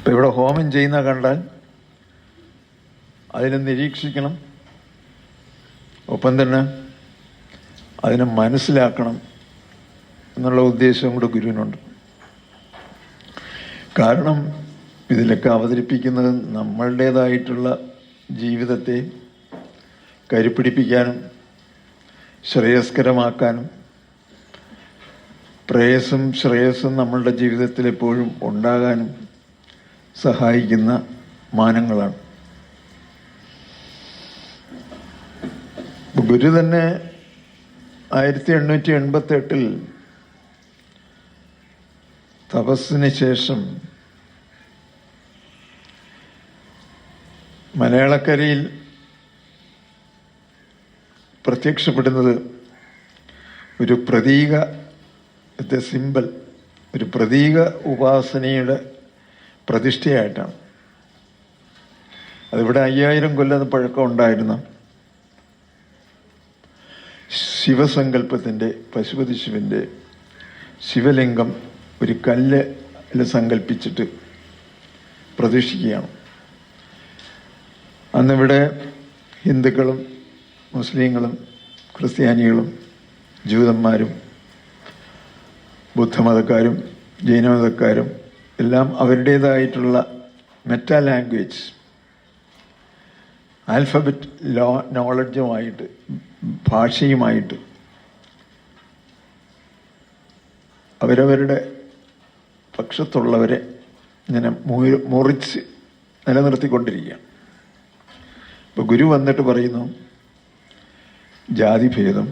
ഇപ്പം ഇവിടെ ഹോമം ചെയ്യുന്ന കണ്ടാൽ അതിനെ നിരീക്ഷിക്കണം. ഒപ്പം തന്നെ അതിനെ മനസ്സിലാക്കണം എന്നുള്ള ഉദ്ദേശവും കൂടെ ഗുരുവിനുണ്ട്. കാരണം ഇതിലൊക്കെ അവതരിപ്പിക്കുന്നത് നമ്മളുടേതായിട്ടുള്ള ജീവിതത്തെ കരുപ്പിടിപ്പിക്കാനും ശ്രേയസ്കരമാക്കാനും പ്രേയസും ശ്രേയസും നമ്മളുടെ ജീവിതത്തിൽ എപ്പോഴും ഉണ്ടാകാനും സഹായിക്കുന്ന മാനങ്ങളാണ്. ഗുരു തന്നെ ആയിരത്തി എണ്ണൂറ്റി എൺപത്തി എട്ടിൽ തപസ്സിന് ശേഷം മലയാളക്കരയിൽ പ്രത്യക്ഷപ്പെടുന്നത് ഒരു പ്രതീക സിമ്പൽ ഒരു പ്രതീക ഉപാസനയുടെ പ്രതിഷ്ഠയായിട്ടാണ്. അതിവിടെ അയ്യായിരം കൊല്ലം പഴക്കം ഉണ്ടായിരുന്ന. ശിവസങ്കല്പത്തിന്റെ പശുപതി ശിവന്റെ ശിവലിംഗം ഒരു കല്ല് സങ്കല്പിച്ചിട്ട് പ്രതീക്ഷിക്കുകയാണ്. അന്നിവിടെ ഹിന്ദുക്കളും മുസ്ലിങ്ങളും ക്രിസ്ത്യാനികളും ജൂതന്മാരും ബുദ്ധമതക്കാരും ജൈനമതക്കാരും എല്ലാം അവരുടേതായിട്ടുള്ള മെറ്റാ ലാംഗ്വേജ് ആൽഫബറ്റ് ലോ നോളജുമായിട്ട് ഭാഷയുമായിട്ട് അവരവരുടെ പക്ഷത്തുള്ളവരെ ഇങ്ങനെ മുറിച്ച് നിലനിർത്തിക്കൊണ്ടിരിക്കുകയാണ്. ഇപ്പോൾ ഗുരു വന്നിട്ട് പറയുന്നു ജാതിഭേദം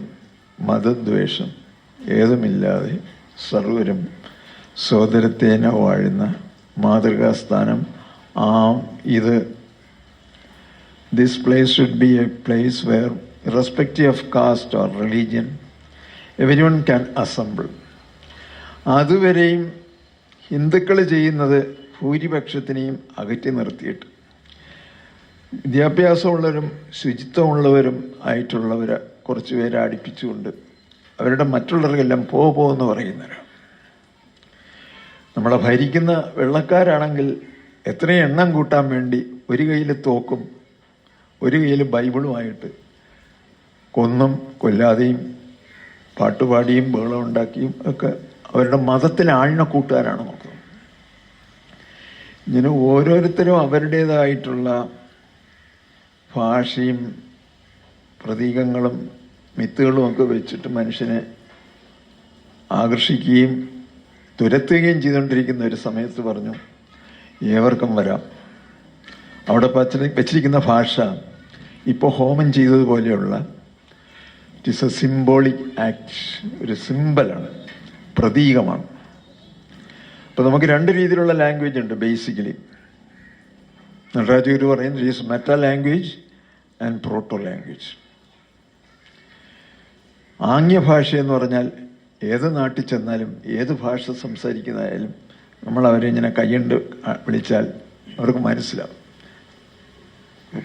മതദ്വേഷം ഏതുമില്ലാതെ സർവരും സോദരത്തേന വാഴുന്ന മാതൃകാസ്ഥാനം. ആ ഇത്. This place should be a place where irrespective of caste or religion every one can assemble അതുവരെയും ഹിന്ദുക്കൾ ചെയ്യുന്നത് ഭൂരിപക്ഷത്തിനെയും അകറ്റി നിർത്തിയിട്ട്. വിദ്യാഭ്യാസമുള്ളവരും ശുചിത്വമുള്ളവരും ആയിട്ടുള്ളവരെ കുറച്ച് പേരെ അടുപ്പിച്ചുകൊണ്ട് അവരുടെ മറ്റുള്ളവർക്കെല്ലാം പോ പോ എന്ന് പറയുന്നവരാണ്. നമ്മളെ ഭരിക്കുന്ന വെള്ളക്കാരാണെങ്കിൽ എത്ര എണ്ണം കൂട്ടാൻ വേണ്ടി ഒരു കയ്യിൽ തോക്കും ഒരു കയ്യിൽ ബൈബിളുമായിട്ട് കൊന്നും കൊല്ലാതെയും പാട്ടുപാടിയും ബഹളം ഉണ്ടാക്കിയും ഒക്കെ അവരുടെ മതത്തിലെ ആഴ്ന്ന കൂട്ടുകാരാണ് നോക്കുന്നത്. ഇങ്ങനെ ഓരോരുത്തരും അവരുടേതായിട്ടുള്ള ഭാഷയും പ്രതീകങ്ങളും മിത്തുകളും ഒക്കെ വെച്ചിട്ട് മനുഷ്യനെ ആകർഷിക്കുകയും തുരത്തുകയും ചെയ്തുകൊണ്ടിരിക്കുന്ന ഒരു സമയത്ത് പറഞ്ഞു ഏവർക്കും വരാം. അവിടെ വെച്ചിരിക്കുന്ന ഭാഷ ഇപ്പോൾ ഹോമം ചെയ്തതുപോലെയുള്ള it is a symbolic act ഒരു സിമ്പലാണ് പ്രതീകമാണ്. അപ്പോൾ നമുക്ക് രണ്ട് രീതിയിലുള്ള ലാംഗ്വേജ് ഉണ്ട് ബേസിക്കലി നടരാജ് ഗുരു പറയുന്നത് is meta language and proto language ആംഗ്യഭാഷ എന്ന് പറഞ്ഞാൽ ഏത് നാട്ടിൽ ചെന്നാലും ഏത് ഭാഷ സംസാരിക്കുന്നതായാലും നമ്മൾ അവരെ ഇങ്ങനെ കൈയുണ്ട് വിളിച്ചാൽ അവർക്ക് മനസ്സിലാവും.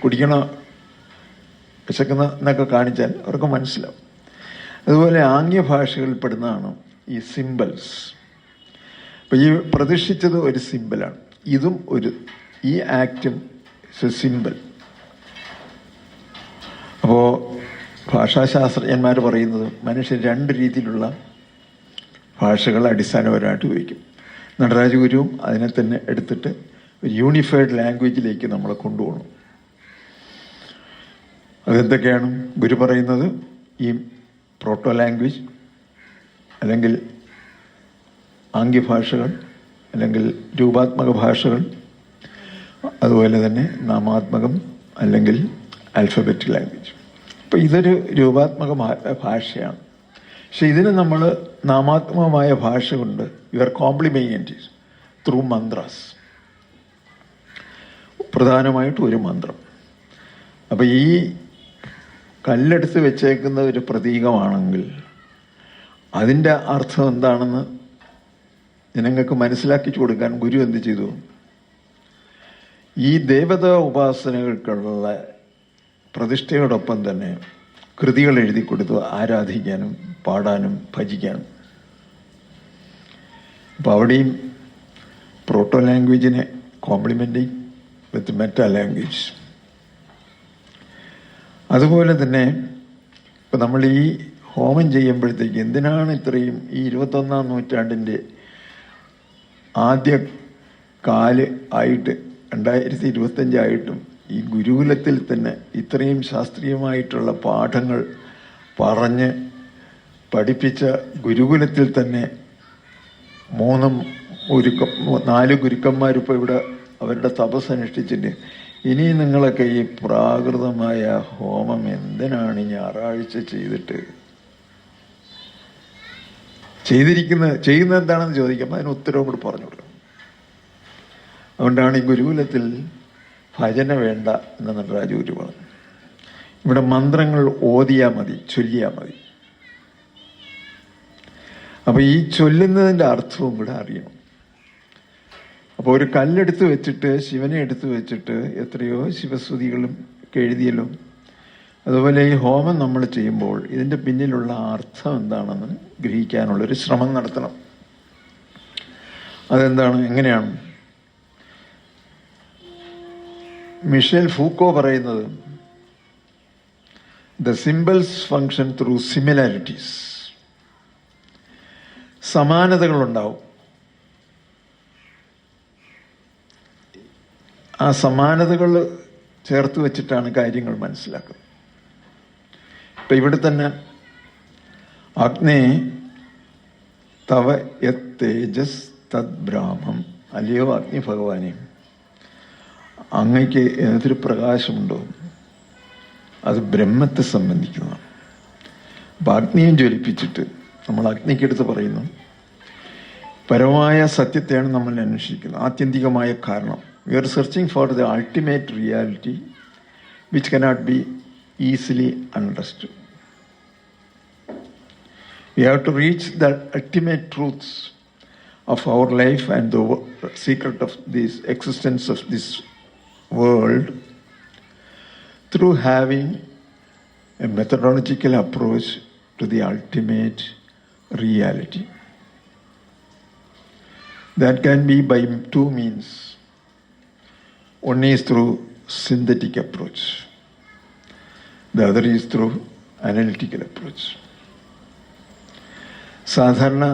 കുടിക്കണ വിശക്കുന്ന എന്നൊക്കെ കാണിച്ചാൽ അവർക്ക് മനസ്സിലാവും. അതുപോലെ ആംഗ്യ ഭാഷകളിൽ പെടുന്നതാണ് ഈ സിമ്പിൾസ് അപ്പോൾ ഈ പ്രതിഷ്ഠിച്ചത് ഒരു സിമ്പിളാണ് ഇതും ഒരു ഈ ആക്റ്റും സിമ്പിൾ അപ്പോൾ ഭാഷാശാസ്ത്രജ്ഞന്മാർ പറയുന്നത് മനുഷ്യൻ രണ്ട് രീതിയിലുള്ള ഭാഷകൾ അടിസ്ഥാനപരമായിട്ട് ഉപയോഗിക്കും. നടരാജ ഗുരുവും അതിനെ തന്നെ എടുത്തിട്ട് ഒരു യൂണിഫൈഡ് ലാംഗ്വേജിലേക്ക് നമ്മളെ കൊണ്ടുപോകണം. അതെന്തൊക്കെയാണ്? ഗുരു പറയുന്നത് ഈ പ്രോട്ടോ ലാംഗ്വേജ് അല്ലെങ്കിൽ ആംഗ്യഭാഷകൾ അല്ലെങ്കിൽ രൂപാത്മക ഭാഷകൾ അതുപോലെ തന്നെ നാമാത്മകം അല്ലെങ്കിൽ ആൽഫബറ്റിക് ലാംഗ്വേജ് അപ്പോൾ ഇതൊരു രൂപാത്മക ഭാഷയാണ്. പക്ഷെ ഇതിന് നമ്മൾ നാമാത്മമായ ഭാഷ കൊണ്ട് you are compliment through mantras പ്രധാനമായിട്ട് ഒരു മന്ത്രം. അപ്പോൾ ഈ കല്ലെടുത്ത് വെച്ചേക്കുന്ന ഒരു പ്രതീകമാണെങ്കിൽ അതിന്റെ അർത്ഥം എന്താണെന്ന് ജനങ്ങൾക്ക് മനസ്സിലാക്കി കൊടുക്കാൻ ഗുരു എന്ത് ചെയ്തു? ഈ ദേവതാ ഉപാസനകൾക്കുള്ള പ്രതിഷ്ഠയോടൊപ്പം തന്നെ കൃതികൾ എഴുതി കൊടുത്തു ആരാധിക്കാനും പാടാനും ഭജിക്കാനും. അപ്പം അവിടെയും പ്രോട്ടോ ലാംഗ്വേജിനെ കോംപ്ലിമെന്റിങ് വിത്ത് മെറ്റാ ലാംഗ്വേജ് അതുപോലെ തന്നെ ഇപ്പം നമ്മൾ ഈ ഹോമം ചെയ്യുമ്പോഴത്തേക്ക് എന്തിനാണ് ഇത്രയും ഈ ഇരുപത്തൊന്നാം നൂറ്റാണ്ടിന്റെ ആദ്യ കാൽ ആയിട്ട് രണ്ടായിരത്തി ഇരുപത്തഞ്ചായിട്ടും ഈ ഗുരുകുലത്തിൽ തന്നെ ഇത്രയും ശാസ്ത്രീയമായിട്ടുള്ള പാഠങ്ങൾ പറഞ്ഞ് പഠിപ്പിച്ച ഗുരുകുലത്തിൽ തന്നെ മൂന്നും ഗുരുക്ക നാല് ഗുരുക്കന്മാരിപ്പോൾ ഇവിടെ അവരുടെ തപസ് അനുഷ്ഠിച്ചിട്ട് ഇനി നിങ്ങളൊക്കെ ഈ പ്രാകൃതമായ ഹോമം എന്തിനാണ് ഞായറാഴ്ച ചെയ്തിട്ട്? ചെയ്തിരിക്കുന്നത് ചെയ്യുന്നത് എന്താണെന്ന് ചോദിക്കുമ്പോൾ അതിന് ഉത്തരവും കൂടി പറഞ്ഞു കൊടുക്കും അതുകൊണ്ടാണ് ഈ ഗുരുകുലത്തിൽ ഭജന വേണ്ട എന്ന് നടരാജ ഗുരു പറഞ്ഞു. ഇവിടെ മന്ത്രങ്ങൾ ഓതിയാൽ മതി ചൊല്ലിയാൽ മതി. അപ്പോൾ ഈ ചൊല്ലുന്നതിന്റെ അർത്ഥവും കൂടെ അറിയണം. അപ്പോൾ ഒരു കല്ലെടുത്ത് വെച്ചിട്ട് ശിവനെ എടുത്തു വെച്ചിട്ട് എത്രയോ ശിവസ്തുതികളും എഴുതിയല്ലോ അതുപോലെ ഈ ഹോമം നമ്മൾ ചെയ്യുമ്പോൾ ഇതിന്റെ പിന്നിലുള്ള അർത്ഥം എന്താണെന്ന് ഗ്രഹിക്കാനുള്ളൊരു ശ്രമം നടത്തണം. അതെന്താണ്? എങ്ങനെയാണ്? മിഷേൽ ഫൂക്കോ പറയുന്നത് the symbols function through similarities സമാനതകളുണ്ടാവും. ആ സമാനതകൾ ചേർത്ത് വെച്ചിട്ടാണ് കാര്യങ്ങൾ മനസ്സിലാക്കുന്നത്. ഇപ്പം ഇവിടെ തന്നെ അഗ്നേ തവ തദ് ബ്രാഹ്മം അല്ലയോ അഗ്നി ഭഗവാനെ അങ്ങയ്ക്ക് ഏതൊരു പ്രകാശമുണ്ടോ അത് ബ്രഹ്മത്തെ സംബന്ധിക്കുന്നതാണ് അപ്പം അഗ്നിയും ജ്വലിപ്പിച്ചിട്ട് നമ്മൾ അഗ്നിക്കെടുത്ത് പറയുന്നു പരമായ സത്യത്തെയാണ് നമ്മൾ അന്വേഷിക്കുന്നത്. ആത്യന്തികമായ കാരണം. We are searching for the ultimate reality which cannot be easily understood we have to reach the ultimate truths of our life and the secret of this existence of this world through having a methodological approach to the ultimate reality. That can be by two means. One is through synthetic approach. The other is through analytical approach. സാധാരണ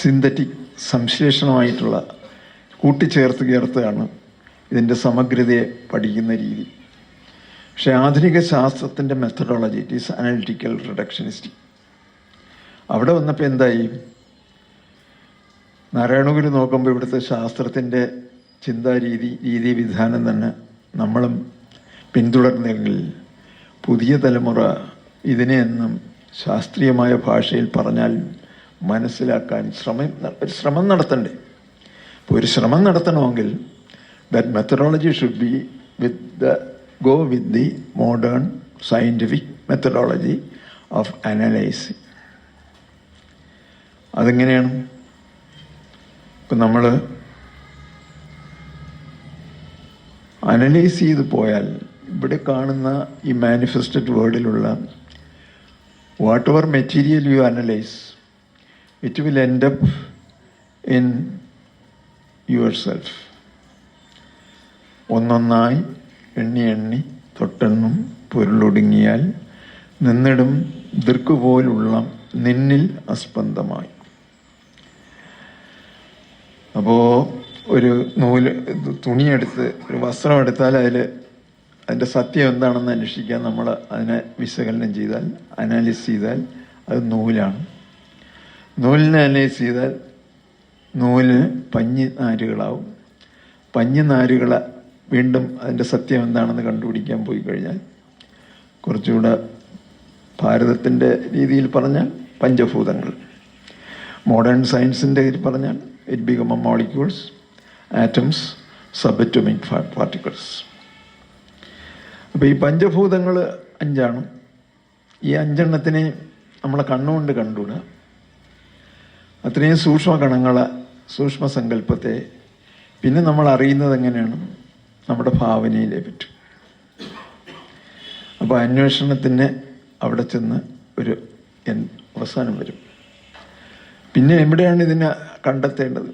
synthetic സംശ്ലേഷണമായിട്ടുള്ള കൂട്ടിച്ചേർത്ത് ചേർത്താണ് ഇതിന്റെ സമഗ്രതയെ പഠിക്കുന്ന രീതി. പക്ഷേ ആധുനിക ശാസ്ത്രത്തിന്റെ methodology it is analytical reductionist അവിടെ വന്നപ്പോൾ എന്തായി? നാരായണഗുരു നോക്കുമ്പോൾ ഇവിടുത്തെ ശാസ്ത്രത്തിന്റെ ചിന്താരീതി രീതി വിധാനം തന്നെ നമ്മളും പിന്തുടർന്നെങ്കിൽ പുതിയ തലമുറ ഇതിനെ എന്നും ശാസ്ത്രീയമായ ഭാഷയിൽ പറഞ്ഞാൽ മനസ്സിലാക്കാൻ ശ്രമം ഒരു ശ്രമം നടത്തണ്ടേ? അപ്പോൾ ഒരു ശ്രമം നടത്തണമെങ്കിൽ that methodology should be with the go with the modern scientific methodology of analysing അതെങ്ങനെയാണ്? ഇപ്പം നമ്മൾ അനലൈസ് ചെയ്ത് പോയാൽ ഇവിടെ കാണുന്ന ഈ manifested വേർഡിലുള്ള whatever material you analyse it will end up in yourself ഒന്നൊന്നായി എണ്ണി എണ്ണി തൊട്ടെന്നും പൊരുളൊടുങ്ങിയാൽ നിന്നിടും ദീർഘപോലുള്ള നിന്നിൽ അസ്പന്ദമായി. അപ്പോൾ ഒരു നൂൽ തുണിയെടുത്ത് ഒരു വസ്ത്രം എടുത്താൽ അതിൽ അതിന്റെ സത്യം എന്താണെന്ന് അന്വേഷിക്കാൻ നമ്മൾ അതിനെ വിശകലനം ചെയ്താൽ അനാലിസ് ചെയ്താൽ അത് നൂലാണ്. നൂലിനെ അനലൈസ് ചെയ്താൽ നൂൽ പഞ്ഞി നാരുകളാവും പഞ്ഞി നാരുകളെ വീണ്ടും അതിന്റെ സത്യം എന്താണെന്ന് കണ്ടുപിടിക്കാൻ പോയി കഴിഞ്ഞാൽ കുറച്ചുകൂടെ ഭാരതത്തിന്റെ രീതിയിൽ പറഞ്ഞാൽ പഞ്ചഭൂതങ്ങൾ. മോഡേൺ സയൻസിന്റെ ഇതിൽ പറഞ്ഞാൽ it become a molecules atoms subatomic particles അപ്പോൾ ഈ പഞ്ചഭൂതങ്ങൾ അഞ്ചാണ്. ഈ അഞ്ചെണ്ണത്തിനെ നമ്മളെ കണ്ണുകൊണ്ട് കണ്ടുകൂടാ. അത്രയും സൂക്ഷ്മ കണങ്ങളെ സൂക്ഷ്മ സങ്കല്പത്തെ പിന്നെ നമ്മൾ അറിയുന്നത് എങ്ങനെയാണ്? നമ്മുടെ ഭാവനയിലെ പറ്റും. അപ്പോൾ അന്വേഷണത്തിന് അവിടെ ചെന്ന് ഒരു അവസാനം വരും. പിന്നെ എവിടെയാണ് ഇതിനെ കണ്ടെത്തേണ്ടത്?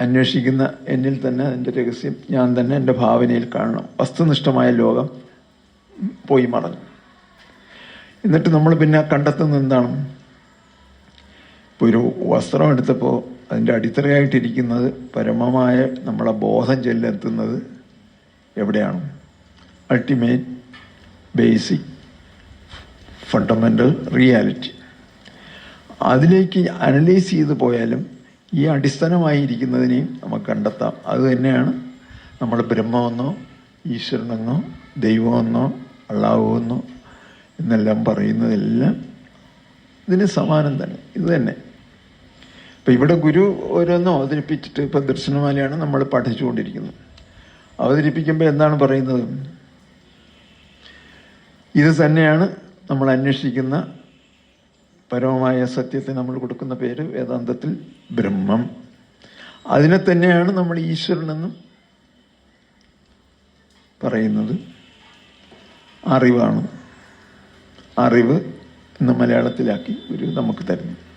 അന്വേഷിക്കുന്ന എന്നിൽ തന്നെ അതിന്റെ രഹസ്യം ഞാൻ തന്നെ എന്റെ ഭാവനയിൽ കാണണം. വസ്തുനിഷ്ഠമായ ലോകം പോയി മറഞ്ഞു എന്നിട്ട് നമ്മൾ പിന്നെ കണ്ടെത്തുന്നത് എന്താണ്? ഇപ്പോൾ ഒരു വസ്ത്രം എടുത്തപ്പോൾ അതിന്റെ അടിത്തറയായിട്ടിരിക്കുന്നത് പരമമായ നമ്മളെ ബോധം ചെല്ലെത്തുന്നത് എവിടെയാണ്? അൾട്ടിമേറ്റ് ബേസിക് ഫണ്ടമെന്റൽ റിയാലിറ്റി അതിലേക്ക് അനലൈസ് ചെയ്ത് പോയാലും ഈ അടിസ്ഥാനമായിരിക്കുന്നതിനെയും നമുക്ക് കണ്ടെത്താം. അത് തന്നെയാണ് നമ്മൾ ബ്രഹ്മമെന്നോ ഈശ്വരനെന്നോ ദൈവമെന്നോ അള്ളാഹുവെന്നോ എന്നെല്ലാം പറയുന്നതെല്ലാം ഇതിന് സമാനം തന്നെ. ഇത് തന്നെ. ഇപ്പം ഇവിടെ ഗുരു ഓരോന്നും അവതരിപ്പിച്ചിട്ട് ഇപ്പം ദർശനമാലയാണ് നമ്മൾ പഠിച്ചുകൊണ്ടിരിക്കുന്നത്. അവതരിപ്പിക്കുമ്പോൾ എന്താണ് പറയുന്നത്? ഇത് തന്നെയാണ് നമ്മൾ അന്വേഷിക്കുന്ന പരമമായ സത്യത്തെ നമ്മൾ കൊടുക്കുന്ന പേര് വേദാന്തത്തിൽ ബ്രഹ്മം. അതിനെ തന്നെയാണ് നമ്മൾ ഈശ്വരനെന്നും പറയുന്നത്. അറിവാണ്. അറിവ് എന്ന് മലയാളത്തിലാക്കി ഒരു നമുക്ക് തരുന്നു.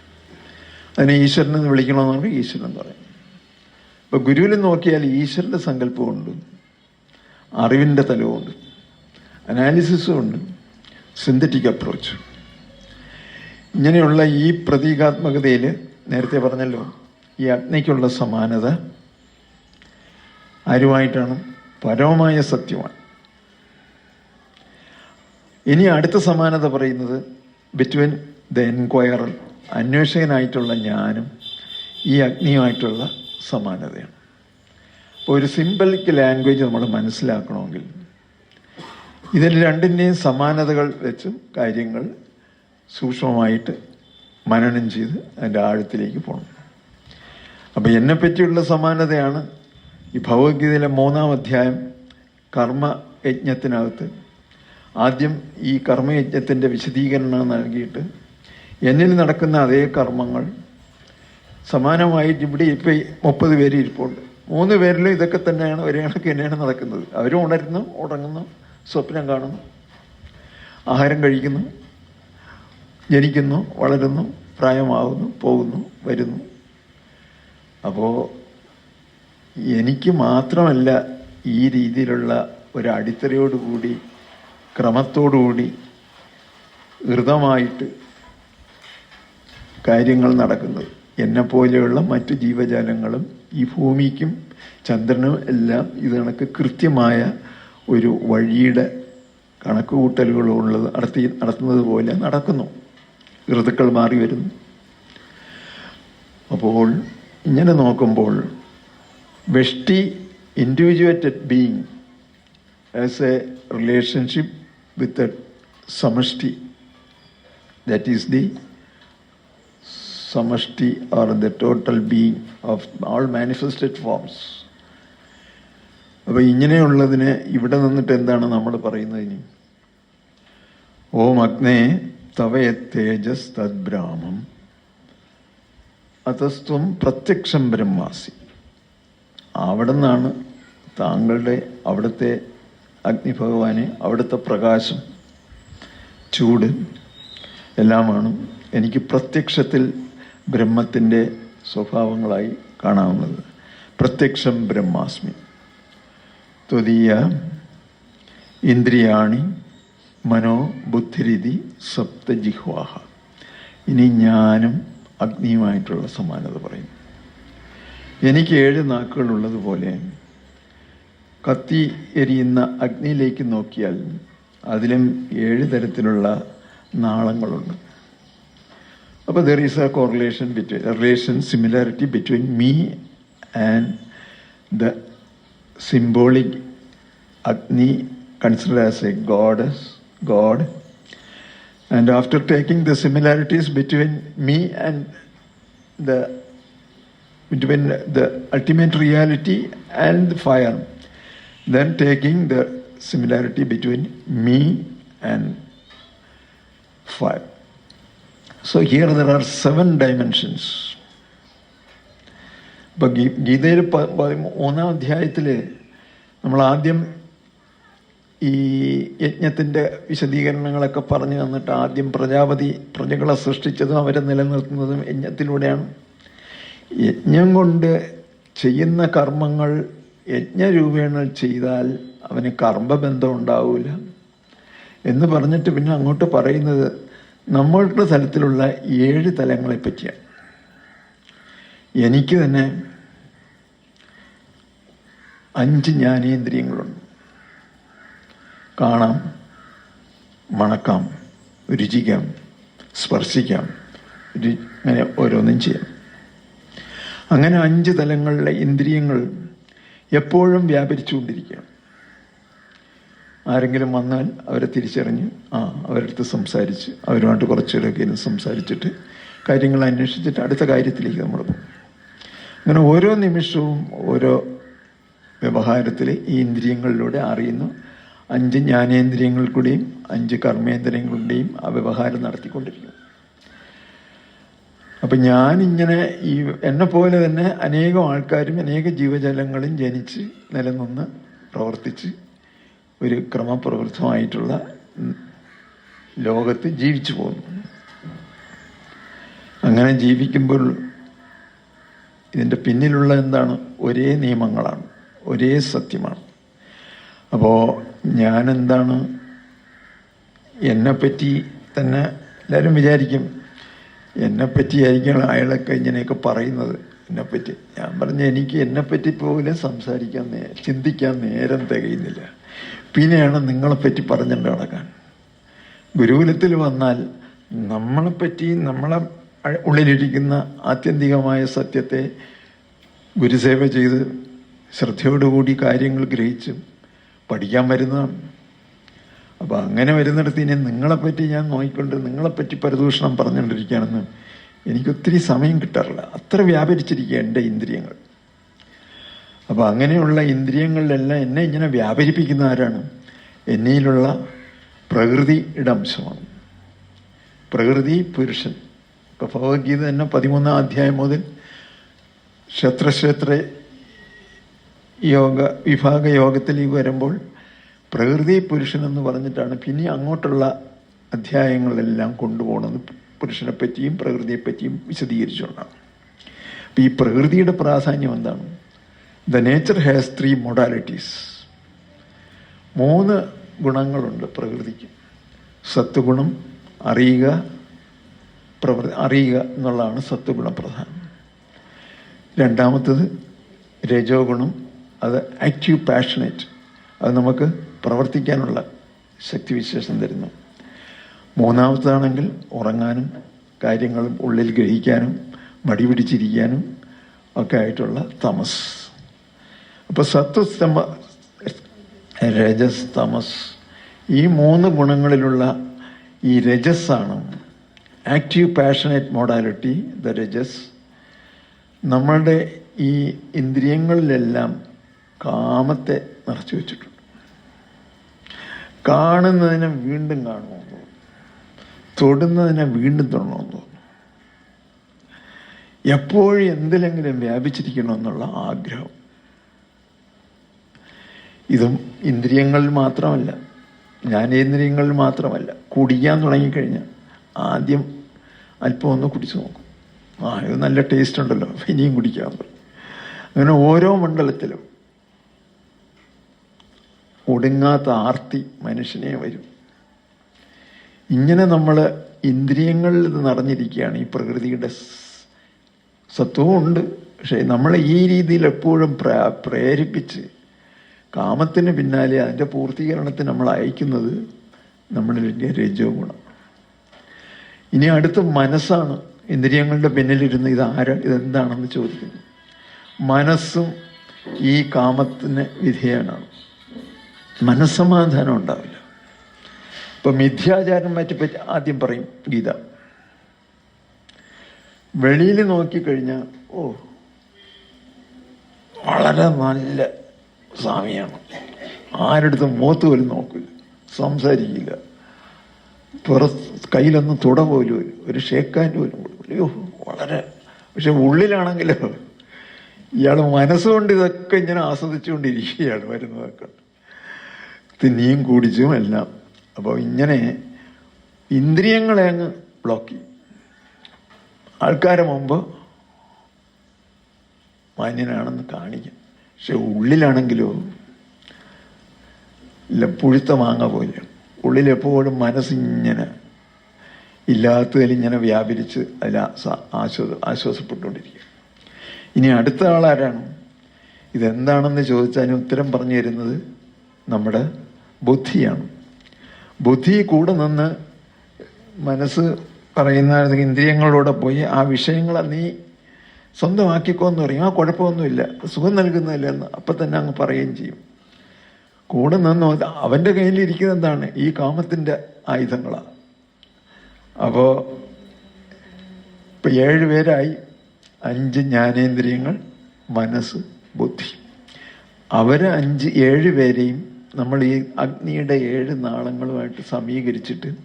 അതിനെ ഈശ്വരൻ എന്ന് വിളിക്കണമെന്നാണ് ഈശ്വരൻ എന്ന് പറയും. ഇപ്പൊ ഗുരുവിൽ നോക്കിയാൽ ഈശ്വരന്റെ സങ്കല്പമുണ്ട്. അറിവിന്റെ തലവുമുണ്ട്. അനാലിസിസും ഉണ്ട്. Synthetic approach. ഇങ്ങനെയുള്ള ഈ പ്രതീകാത്മകതയിൽ നേരത്തെ പറഞ്ഞല്ലോ ഈ അഗ്നിക്കുള്ള സമാനത ആരുമായിട്ടാണ്? പരമമായ സത്യമാണ്. ഇനി അടുത്ത സമാനത പറയുന്നത് ബിറ്റ്വീൻ ദ എൻക്വയറൽ അന്വേഷകനായിട്ടുള്ള ഞാനും ഈ അഗ്നിയുമായിട്ടുള്ള സമാനതയാണ്. അപ്പോൾ ഒരു സിംബലിക് ലാംഗ്വേജ് നമ്മൾ മനസ്സിലാക്കണമെങ്കിൽ ഇതിൽ രണ്ടിന്റെയും സമാനതകൾ വെച്ച് കാര്യങ്ങൾ സൂക്ഷ്മമായിട്ട് മനനം ചെയ്ത് അതിന്റെ ആഴത്തിലേക്ക് പോകണം. അപ്പോൾ എന്നെ പറ്റിയുള്ള സമാനതയാണ് ഈ ഭഗവത്ഗീതയിലെ മൂന്നാം അധ്യായം കർമ്മയജ്ഞത്തിനകത്ത് ആദ്യം ഈ കർമ്മയജ്ഞത്തിന്റെ വിശദീകരണം നൽകിയിട്ട് എന്നിൽ നടക്കുന്ന അതേ കർമ്മങ്ങൾ സമാനമായിട്ട് ഇവിടെ ഇപ്പം മുപ്പത് പേര് ഇരിപ്പുണ്ട്. മൂന്ന് പേരിലും ഇതൊക്കെ തന്നെയാണ് ഒരേ കണക്ക് തന്നെയാണ് നടക്കുന്നത്. അവരും ഉണരുന്നു ഉറങ്ങുന്നു സ്വപ്നം കാണുന്നു ആഹാരം കഴിക്കുന്നു ജനിക്കുന്നു വളരുന്നു പ്രായമാകുന്നു പോകുന്നു വരുന്നു. അപ്പോൾ എനിക്ക് മാത്രമല്ല ഈ രീതിയിലുള്ള ഒരു അടിത്തറയോടുകൂടി ക്രമത്തോടുകൂടി ഹൃതമായിട്ട് കാര്യങ്ങൾ നടക്കുന്നത്. എന്നെപ്പോലെയുള്ള മറ്റു ജീവജാലങ്ങളും ഈ ഭൂമിക്കും ചന്ദ്രനും എല്ലാം ഇത് കണക്ക് കൃത്യമായ ഒരു വഴിയുടെ കണക്കുകൂട്ടലുകളുള്ളത് നടത്തി നടത്തുന്നത് പോലെ നടക്കുന്നു. ഋതുക്കൾ മാറി വരുന്നു. അപ്പോൾ ഇങ്ങനെ നോക്കുമ്പോൾ വെഷ്ടി individuated being as a relationship with സമഷ്ടി that is the സമഷ്ടി or the total being of all manifested forms അപ്പോൾ ഇങ്ങനെയുള്ളതിന് ഇവിടെ നിന്നിട്ട് എന്താണ് നമ്മൾ പറയുന്നത് ഇനി? ഓം അഗ്നേ തവയ തേജസ് തദ്ബ്രാഹ്മം അതസ്ത്വം പ്രത്യക്ഷം ബ്രഹ്മാസി. അവിടെ നിന്നാണ് താങ്കളുടെ അവിടുത്തെ അഗ്നിഭഗവാനെ അവിടുത്തെ പ്രകാശം ചൂട് എല്ലാമാണ്. എനിക്ക് പ്രത്യക്ഷത്തിൽ ബ്രഹ്മത്തിന്റെ സ്വഭാവങ്ങളായി കാണാവുന്നത്. പ്രത്യക്ഷം ബ്രഹ്മാസ്മി. ത്വതീയ ഇന്ദ്രിയാണി മനോ ബുദ്ധിരിതി സപ്തജിഹ്വാഹ. ഇനി ഞാനും അഗ്നിയുമായിട്ടുള്ള സമാനത പറയും. എനിക്ക് ഏഴ് നാക്കുകളുള്ളതുപോലെ കത്തി എരിയുന്ന അഗ്നിയിലേക്ക് നോക്കിയാൽ അതിലും ഏഴ് തരത്തിലുള്ള നാളങ്ങളുണ്ട്. അപ്പോൾ there is a correlation between relation similarity between me and the symbolic Agni considered as a goddess, God. And after taking the similarities between me and the between the ultimate reality and the fire, then taking the similarity between me and fire. So here there are seven dimensions ഇപ്പൊ ഗീ- ഗീതയിൽ മൂന്നാം അധ്യായത്തിൽ നമ്മൾ ആദ്യം ഈ യജ്ഞത്തിന്റെ വിശദീകരണങ്ങളൊക്കെ പറഞ്ഞു തന്നിട്ട് ആദ്യം പ്രജാപതി പ്രജകളെ സൃഷ്ടിച്ചതും അവരെ നിലനിർത്തുന്നതും യജ്ഞത്തിലൂടെയാണ്. യജ്ഞം കൊണ്ട് ചെയ്യുന്ന കർമ്മങ്ങൾ യജ്ഞരൂപേണ ചെയ്താൽ അവന് കർമ്മബന്ധം ഉണ്ടാവില്ല എന്ന് പറഞ്ഞിട്ട് പിന്നെ അങ്ങോട്ട് പറയുന്നത് നമ്മളുടെ തലത്തിലുള്ള ഏഴ് തലങ്ങളെ പറ്റിയാണ് എനിക്ക് തന്നെ അഞ്ച് ജ്ഞാനേന്ദ്രിയങ്ങളുണ്ട്. കാണാം മണക്കാം രുചിക്കാം സ്പർശിക്കാം അങ്ങനെ ഓരോന്നും ചെയ്യാം. അങ്ങനെ അഞ്ച് തലങ്ങളിലെ ഇന്ദ്രിയങ്ങൾ എപ്പോഴും വ്യാപരിച്ചുകൊണ്ടിരിക്കുകയാണ്. ആരെങ്കിലും വന്നാൽ അവരെ തിരിച്ചറിഞ്ഞ് ആ അവരടുത്ത് സംസാരിച്ച് അവരുമായിട്ട് കുറച്ചേരൊക്കെ ഇരുന്ന് സംസാരിച്ചിട്ട് കാര്യങ്ങൾ അന്വേഷിച്ചിട്ട് അടുത്ത കാര്യത്തിലേക്ക് നമ്മൾ പോകും. അങ്ങനെ ഓരോ നിമിഷവും ഓരോ വ്യവഹാരത്തിൽ ഈ ഇന്ദ്രിയങ്ങളിലൂടെ അറിയുന്നു. അഞ്ച് ജ്ഞാനേന്ദ്രിയങ്ങൾക്കൂടെയും അഞ്ച് കർമ്മേന്ദ്രിയങ്ങളുടെയും ആ വ്യവഹാരം നടത്തിക്കൊണ്ടിരിക്കുന്നു. അപ്പം ഞാനിങ്ങനെ ഈ എന്നെ പോലെ തന്നെ അനേകം ആൾക്കാരും അനേക ജീവജാലങ്ങളും ജനിച്ച് നിലനിന്ന് പ്രവർത്തിച്ച് ഒരു ക്രമപ്രവൃത്തമായിട്ടുള്ള ലോകത്ത് ജീവിച്ചു പോകുന്നു. അങ്ങനെ ജീവിക്കുമ്പോൾ ഇതിന്റെ പിന്നിലുള്ള എന്താണ്? ഒരേ നിയമങ്ങളാണ്. ഒരേ സത്യമാണ്. അപ്പോൾ ഞാനെന്താണ്? എന്നെപ്പറ്റി തന്നെ എല്ലാവരും വിചാരിക്കും. എന്നെപ്പറ്റിയായിരിക്കണം അയാളൊക്കെ ഇങ്ങനെയൊക്കെ പറയുന്നത്. എന്നെപ്പറ്റി. ഞാൻ പറഞ്ഞ എനിക്ക് എന്നെപ്പറ്റി പോലും സംസാരിക്കാൻ ചിന്തിക്കാൻ നേരം തികയുന്നില്ല. പിന്നെയാണ് നിങ്ങളെപ്പറ്റി പറഞ്ഞിട്ട് നടക്കാൻ. ഗുരുകുലത്തിൽ വന്നാൽ നമ്മളെപ്പറ്റി നമ്മളെ ഉള്ളിലിരിക്കുന്ന ആത്യന്തികമായ സത്യത്തെ ഗുരുസേവ ചെയ്ത് ശ്രദ്ധയോടുകൂടി കാര്യങ്ങൾ ഗ്രഹിച്ച് പഠിക്കാൻ വരുന്നതാണ്. അപ്പോൾ അങ്ങനെ വരുന്നിടത്ത് ഇനി നിങ്ങളെപ്പറ്റി ഞാൻ നോക്കിക്കൊണ്ട് നിങ്ങളെപ്പറ്റി പരദൂഷണം പറഞ്ഞുകൊണ്ടിരിക്കുകയാണെന്ന് എനിക്കൊത്തിരി സമയം കിട്ടാറില്ല. അത്ര വ്യാപരിച്ചിരിക്കുക എന്റെ ഇന്ദ്രിയങ്ങൾ. അപ്പോൾ അങ്ങനെയുള്ള ഇന്ദ്രിയങ്ങളിലെല്ലാം എന്നെ ഇങ്ങനെ വ്യാപരിപ്പിക്കുന്ന ആരാണ്? എന്നിലുള്ള പ്രകൃതി ഇടംശമാണ്. പ്രകൃതി പുരുഷൻ. ഇപ്പോൾ ഭഗവത്ഗീത തന്നെ പതിമൂന്നാം അധ്യായം മുതൽ ക്ഷത്രക്ഷേത്ര യോഗ വിഭാഗ യോഗത്തിലേക്ക് വരുമ്പോൾ പ്രകൃതി പുരുഷൻ എന്ന് പറഞ്ഞിട്ടാണ് പിന്നെ അങ്ങോട്ടുള്ള അധ്യായങ്ങളെല്ലാം കൊണ്ടുപോകുന്നത്. പുരുഷനെ പറ്റിയും പ്രകൃതിയെ പറ്റിയും വിശദീകരിച്ചുകൊണ്ടാണ്. അപ്പം ഈ പ്രകൃതിയുടെ പ്രാധാന്യം എന്താണ്? The nature has three modalities മൂന്ന് ഗുണങ്ങളുണ്ട് പ്രകൃതിക്ക്. സത്വഗുണം അറിയുക പ്രവൃ അറിയുക എന്നുള്ളതാണ് സത്വഗുണ പ്രധാനം. രണ്ടാമത്തത് രജോ ഗുണം അത് ആക്റ്റീവ് പാഷനേറ്റ് അത് നമുക്ക് പ്രവർത്തിക്കാനുള്ള ശക്തി വിശേഷം തരുന്നു. മൂന്നാമത്തതാണെങ്കിൽ ഉറങ്ങാനും കാര്യങ്ങളും ഉള്ളിൽ ഗ്രഹിക്കാനും മടി പിടിച്ചിരിക്കാനും ഒക്കെ ആയിട്ടുള്ള തമസ്. അപ്പോൾ സത്വസ്തമ രജസ് തമസ് ഈ മൂന്ന് ഗുണങ്ങളിലുള്ള ഈ രജസ്സാണ്. ആക്റ്റീവ് പാഷനേറ്റ് മോഡാലിറ്റി ദ രജസ്. നമ്മളുടെ ഈ ഇന്ദ്രിയങ്ങളിലെല്ലാം കാമത്തെ നിറച്ചു വെച്ചിട്ടുണ്ട്. കാണുന്നതിനെ വീണ്ടും കാണുമെന്ന് തോന്നും തൊടുന്നതിനെ വീണ്ടും തൊടണമെന്ന് തോന്നും എപ്പോഴും എന്തിലെങ്കിലും വ്യാപിച്ചിരിക്കണമെന്നുള്ള ആഗ്രഹം. ഇതും ഇന്ദ്രിയങ്ങൾ മാത്രമല്ല. ജ്ഞാനേന്ദ്രിയങ്ങളിൽ മാത്രമല്ല. കുടിക്കാൻ തുടങ്ങിക്കഴിഞ്ഞാൽ ആദ്യം അല്പം ഒന്ന് കുടിച്ചു നോക്കും. ആ ഇത് നല്ല ടേസ്റ്റ് ഉണ്ടല്ലോ. ഇനിയും കുടിക്കാൻ പറയും. അങ്ങനെ ഓരോ മണ്ഡലത്തിലും ഒടുങ്ങാത്ത ആർത്തി മനുഷ്യനെ വരും. ഇങ്ങനെ നമ്മൾ ഇന്ദ്രിയങ്ങളിൽ ഇത് നിറഞ്ഞിരിക്കുകയാണ്. ഈ പ്രകൃതിയുടെ സത്വവും ഉണ്ട്. പക്ഷേ നമ്മളെ ഈ രീതിയിൽ എപ്പോഴും പ്ര- പ്രേരിപ്പിച്ച് കാമത്തിന് പിന്നാലെ അതിന്റെ പൂർത്തീകരണത്തിന് നമ്മൾ അയക്കുന്നത് നമ്മളിലെ രജോ ഗുണം ഇനി അടുത്ത മനസ്സാണ് ഇന്ദ്രിയങ്ങളുടെ പിന്നിലിരുന്ന് ഇത് ആരാ ഇതെന്താണെന്ന് ചോദിക്കുന്നു. മനസ്സും ഈ കാമത്തിന് വിധേയനാണ്. മനസ്സമാധാനം ഉണ്ടാവില്ല. ഇപ്പൊ മിഥ്യാചാരം പറ്റി ആദ്യം പറയും ഗീത. വെളിയിൽ നോക്കിക്കഴിഞ്ഞാൽ ഓ വളരെ നല്ല സ്വാമിയാണ് ആരെടുത്തും മുഖത്ത് പോലും നോക്കില്ല സംസാരിക്കില്ല. പുറത്ത് കയ്യിലൊന്നും തുട പോലും ഒരു ഷേക്കാന്റെ പോലും അയ്യോ വളരെ പക്ഷെ ഉള്ളിലാണെങ്കിലോ ഇയാൾ മനസ്സുകൊണ്ട് ഇതൊക്കെ ഇങ്ങനെ ആസ്വദിച്ചുകൊണ്ടിരിക്കുകയാണ് വരുന്നതൊക്കെ. തിന്നിയും കുടിച്ചും എല്ലാം. അപ്പോൾ ഇങ്ങനെ ഇന്ദ്രിയങ്ങളെ അങ്ങ് ബ്ലോക്ക് ചെയ്യും. ആൾക്കാരെ മുമ്പ് മാന്യനാണെന്ന് കാണിക്കാം. പക്ഷെ ഉള്ളിലാണെങ്കിലോ ഇല്ല പുഴുത്ത മാങ്ങ പോലെ. ഉള്ളിലെപ്പോഴും മനസ്സിങ്ങനെ ഇല്ലാത്തതിൽ ഇങ്ങനെ വ്യാപരിച്ച് അതിൽ ആശ്വാസ ആശ്വാസപ്പെട്ടുകൊണ്ടിരിക്കും. ഇനി അടുത്ത ആളാരാണ്? ഇതെന്താണെന്ന് ചോദിച്ചാൽ ഉത്തരം പറഞ്ഞു തരുന്നത് നമ്മുടെ ബുദ്ധിയാണ്. ബുദ്ധി കൂടെ നിന്ന് മനസ്സ് പറയുന്ന ഇന്ദ്രിയങ്ങളിലൂടെ പോയി ആ വിഷയങ്ങളെ നീ സ്വന്തമാക്കിക്കോ എന്ന് പറയും ആ കുഴപ്പമൊന്നുമില്ല. സുഖം നൽകുന്നതല്ല എന്ന് അപ്പം തന്നെ അങ്ങ് പറയുകയും ചെയ്യും. കൂടെ നിന്ന് അവന്റെ കയ്യിലിരിക്കുന്ന എന്താണ്? ഈ കാമത്തിന്റെ ആയുധങ്ങളാണ് അപ്പോൾ ഇപ്പം ഏഴ് പേരായി. അഞ്ച് ജ്ഞാനേന്ദ്രിയങ്ങൾ മനസ്സ് ബുദ്ധി. അവരെ അഞ്ച് ഏഴ് പേരെയും നമ്മൾ ഈ അഗ്നിയുടെ ഏഴ് നാളങ്ങളുമായിട്ട് സമീകരിച്ചിട്ട്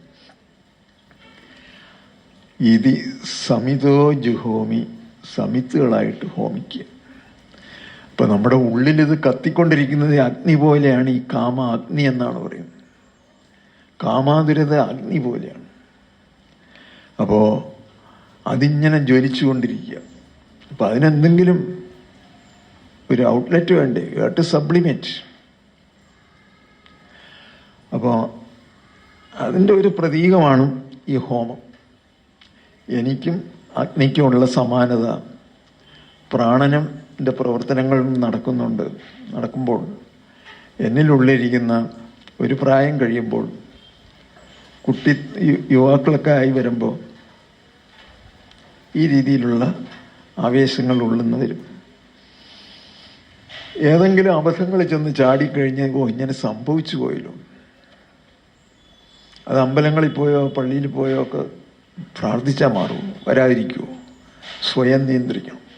ഇതി സമിതോ ജുഹോമി സമിത്തുകളായിട്ട് ഹോമിക്കുക. ഇപ്പൊ നമ്മുടെ ഉള്ളിൽ ഇത് കത്തിക്കൊണ്ടിരിക്കുന്നത് അഗ്നി പോലെയാണ് ഈ കാമ അഗ്നി എന്നാണ് പറയുന്നത്. കാമാതുരത അഗ്നി പോലെയാണ്. അപ്പോൾ അതിങ്ങനെ ജ്വലിച്ചുകൊണ്ടിരിക്കുക. അപ്പൊ അതിനെന്തെങ്കിലും ഒരു ഔട്ട്ലെറ്റ് വേണ്ടേ? ടു സപ്ലിമെന്റ് അപ്പോൾ അതിന്റെ ഒരു പ്രതീകമാണ് ഈ ഹോമം. എനിക്കും അഗ്നിക്കുമുള്ള സമാനത. പ്രാണനും എന്റെ പ്രവർത്തനങ്ങൾ നടക്കുന്നുണ്ട്. നടക്കുമ്പോൾ എന്നിലുള്ളിരിക്കുന്ന ഒരു പ്രായം കഴിയുമ്പോൾ കുട്ടി യുവാക്കളൊക്കെ ആയി വരുമ്പോൾ ഈ രീതിയിലുള്ള ആവേശങ്ങൾ ഉള്ളുന്ന് വരും. ഏതെങ്കിലും അബദ്ധങ്ങളിൽ ചെന്ന് ചാടിക്കഴിഞ്ഞ് ഓ ഇങ്ങനെ സംഭവിച്ചു പോയല്ലോ. അത് അമ്പലങ്ങളിൽ പോയോ പള്ളിയിൽ പോയോ ഒക്കെ പ്രാർത്ഥിച്ചാൽ മാറുമോ വരാതിരിക്കുമോ സ്വയം നിയന്ത്രിക്കണം.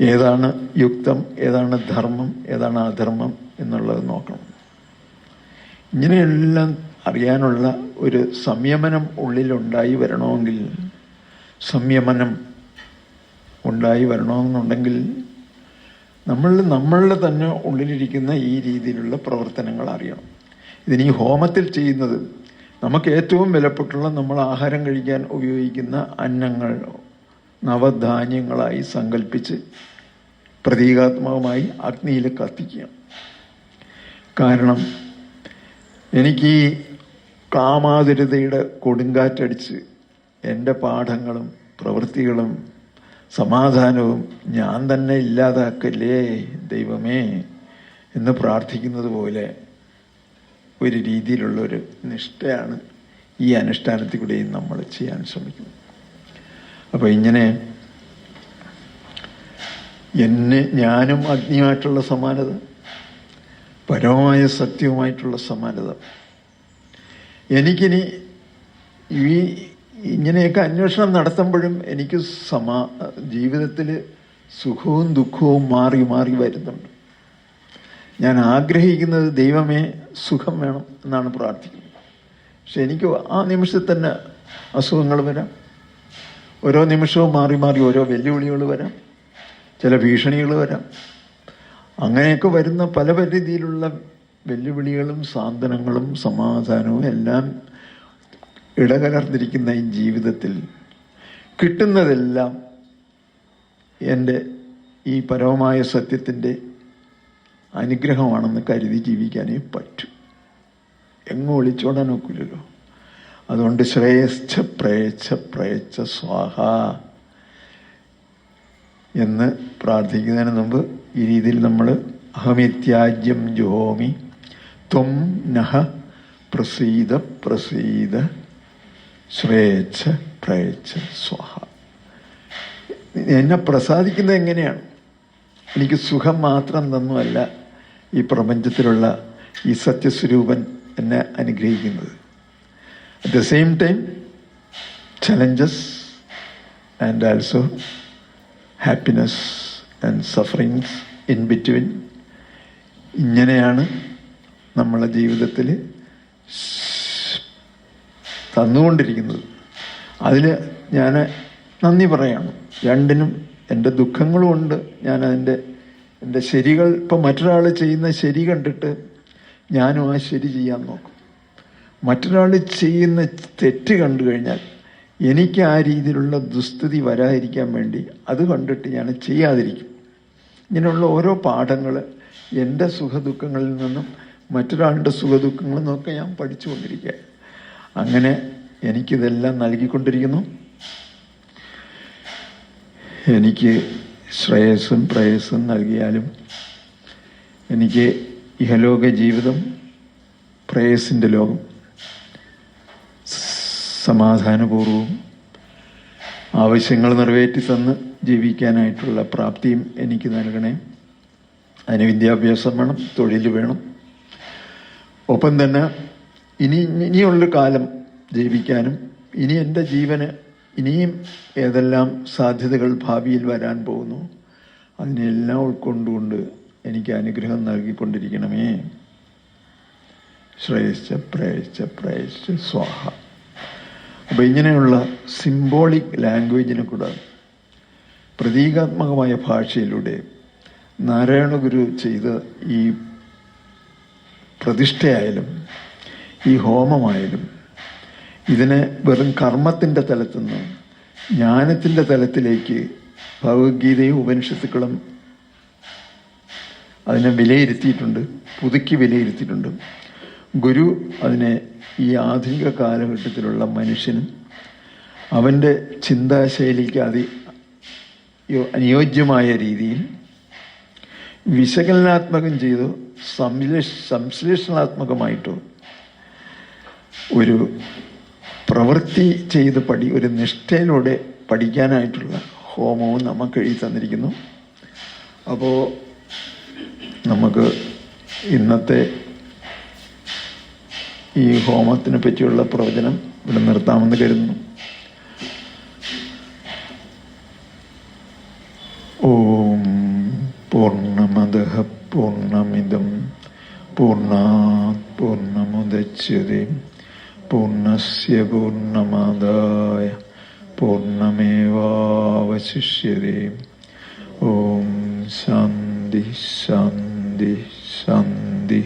ഏതാണ് യുക്തം ഏതാണ് ധർമ്മം ഏതാണ് അധർമ്മം എന്നുള്ളത് നോക്കണം. ഇങ്ങനെയെല്ലാം അറിയാനുള്ള ഒരു സംയമനം ഉള്ളിലുണ്ടായി വരണമെങ്കിൽ സംയമനം ഉണ്ടായി വരണമെന്നുണ്ടെങ്കിൽ നമ്മൾ നമ്മളുടെ തന്നെ ഉള്ളിലിരിക്കുന്ന ഈ രീതിയിലുള്ള പ്രവർത്തനങ്ങൾ അറിയണം. ഇതിനീ ഹോമത്തിൽ ചെയ്യുന്നത് നമുക്ക് ഏറ്റവും വിലപ്പെട്ടുള്ള നമ്മൾ ആഹാരം കഴിക്കാൻ ഉപയോഗിക്കുന്ന അന്നങ്ങൾ നവധാന്യങ്ങളായി സങ്കല്പിച്ച് പ്രതീകാത്മകമായി അഗ്നിയിൽ കത്തിക്കുക. കാരണം എനിക്ക് ഈ കാമാതുരതയുടെ കൊടുങ്കാറ്റടിച്ച് എന്റെ പാഠങ്ങളും പ്രവൃത്തികളും സമാധാനവും ഞാൻ തന്നെ ഇല്ലാതാക്കല്ലേ ദൈവമേ എന്ന് പ്രാർത്ഥിക്കുന്നത് പോലെ ഒരു രീതിയിലുള്ള ഒരു നിഷ്ഠയാണ് ഈ അനുഷ്ഠാനത്തിൽ കൂടെയും നമ്മൾ ചെയ്യാൻ ശ്രമിക്കുന്നത്. അപ്പോൾ ഇങ്ങനെ എന്നെ ഞാനും അഗ്നിയുമായിട്ടുള്ള സമാനത പരമമായ സത്യവുമായിട്ടുള്ള സമാനത. എനിക്കിനി ഈ ഇങ്ങനെയൊക്കെ അന്വേഷണം നടത്തുമ്പോഴും എനിക്ക് സമാ ജീവിതത്തിൽ സുഖവും ദുഃഖവും മാറി മാറി വരുന്നുണ്ട്. ഞാൻ ആഗ്രഹിക്കുന്നത് ദൈവമേ സുഖം വേണം എന്നാണ് പ്രാർത്ഥിക്കുന്നത്. പക്ഷെ എനിക്ക് ആ നിമിഷത്തിൽ തന്നെ അസുഖങ്ങൾ വരാം. ഓരോ നിമിഷവും മാറി മാറി ഓരോ വെല്ലുവിളികൾ വരാം. ചില ഭീഷണികൾ വരാം. അങ്ങനെയൊക്കെ വരുന്ന പല രീതിയിലുള്ള വെല്ലുവിളികളും സാന്ത്വനങ്ങളും സമാധാനവും എല്ലാം ഇടകലർന്നിരിക്കുന്ന ഈ ജീവിതത്തിൽ കിട്ടുന്നതെല്ലാം എന്റെ ഈ പരമമായ സത്യത്തിന്റെ അനുഗ്രഹമാണെന്ന് കരുതി ജീവിക്കാനേ പറ്റൂ. എങ്ങും ഒളിച്ചോടാൻ ഒക്കില്ലല്ലോ. അതുകൊണ്ട് ശ്രേയസ്ഥ പ്രേച്ഛ പ്രേച്ഛ സ്വാഹ എന്ന് പ്രാർത്ഥിക്കുന്നതിന് മുമ്പ് ഈ രീതിയിൽ നമ്മൾ അഹമിത്യാജ്യം ജോമി ത്വം നഹ പ്രസീത പ്രസീത ശ്രേച്ഛ പ്രേച്ഛ സ്വാഹ. എന്നെ പ്രസാദിക്കുന്നത് എങ്ങനെയാണ്? എനിക്ക് സുഖം മാത്രം തന്നുമല്ല ഈ പ്രപഞ്ചത്തിലുള്ള ഈ സത്യസ്വരൂപൻ എന്നെ അനുഗ്രഹിക്കുന്നത്. At the same time challenges and also happiness and sufferings in between ഇങ്ങനെയാണ് നമ്മളെ ജീവിതത്തിൽ തന്നുകൊണ്ടിരിക്കുന്നത്. അതിൽ ഞാൻ നന്ദി പറയാണ്. രണ്ടിനും എന്റെ ദുഃഖങ്ങളുമുണ്ട് ഞാൻ അതിന്റെ എന്റെ ശരികൾ ഇപ്പം മറ്റൊരാൾ ചെയ്യുന്ന ശരി കണ്ടിട്ട് ഞാനും ആ ശരി ചെയ്യാൻ നോക്കും. മറ്റൊരാൾ ചെയ്യുന്ന തെറ്റ് കണ്ടു കഴിഞ്ഞാൽ എനിക്ക് ആ രീതിയിലുള്ള ദുസ്ഥിതി വരാതിരിക്കാൻ വേണ്ടി അത് കണ്ടിട്ട് ഞാൻ ചെയ്യാതിരിക്കും. ഇങ്ങനെയുള്ള ഓരോ പാഠങ്ങൾ എന്റെ സുഖദുഃഖങ്ങളിൽ നിന്നും മറ്റൊരാളുടെ സുഖദുഃഖങ്ങളിൽ നിന്നൊക്കെ ഞാൻ പഠിച്ചുകൊണ്ടിരിക്കുക അങ്ങനെ എനിക്കിതെല്ലാം നൽകിക്കൊണ്ടിരിക്കുന്നു. എനിക്ക് ശ്രേയസ്സും പ്രേയസ്സും നൽകിയാലും എനിക്ക് ഇഹലോക ജീവിതം പ്രേയസിന്റെ ലോകം സമാധാനപൂർവവും ആവശ്യങ്ങൾ നിറവേറ്റി തന്ന് ജീവിക്കാനായിട്ടുള്ള പ്രാപ്തിയും എനിക്ക് നൽകണേ. അതിന് വിദ്യാഭ്യാസം വേണം തൊഴിൽ വേണം. ഒപ്പം തന്നെ ഇനി ഇനിയുള്ള കാലം ജീവിക്കാനും ഇനി എന്റെ ജീവന് ഇനിയും ഏതെല്ലാം സാധ്യതകൾ ഭാവിയിൽ വരാൻ പോകുന്നു അതിനെല്ലാം ഉൾക്കൊണ്ടുകൊണ്ട് എനിക്ക് അനുഗ്രഹം നൽകിക്കൊണ്ടിരിക്കണമേ. ശ്രേയസ് പ്രേയസ് പ്രേയസ് സ്വാഹ. അപ്പം ഇങ്ങനെയുള്ള സിംബോളിക് ലാംഗ്വേജിനെ കൂടെ പ്രതീകാത്മകമായ ഭാഷയിലൂടെ നാരായണ ഗുരു ചെയ്ത ഈ പ്രതിഷ്ഠയായാലും ഈ ഹോമമായാലും ഇതിനെ വെറും കർമ്മത്തിന്റെ തലത്തിൽ നിന്നും ജ്ഞാനത്തിന്റെ തലത്തിലേക്ക് ഭഗവത്ഗീതയും ഉപനിഷത്തുക്കളും അതിനെ വിലയിരുത്തിയിട്ടുണ്ട് പുതുക്കി വിലയിരുത്തിയിട്ടുണ്ട്. ഗുരു അതിനെ ഈ ആധുനിക കാലഘട്ടത്തിലുള്ള മനുഷ്യനും അവന്റെ ചിന്താശൈലിക്ക് അതി അനുയോജ്യമായ രീതിയിൽ വിശകലനാത്മകം ചെയ്തോ സംശ്ലേഷ സംശ്ലേഷണാത്മകമായിട്ടോ ഒരു പ്രവൃത്തി ചെയ്ത് പഠി ഒരു നിഷ്ഠയിലൂടെ പഠിക്കാനായിട്ടുള്ള ഹോമവും നമുക്ക് എഴുതി തന്നിരിക്കുന്നു. അപ്പോൾ നമുക്ക് ഇന്നത്തെ ഈ ഹോമത്തിനെ പറ്റിയുള്ള പ്രവചനം ഇവിടെ നിർത്താമെന്ന് കരുതുന്നു. ഓം പൂർണമദ പൂർണമിതം പൂർണാത് പൂർണമുദച്യത്തെ പൂർണസ്യ പൂർണമാദായ പൂർണമേവാവശിഷ്യത്തെ ഓം ശാന്തി ശാന്തി ശാന്തി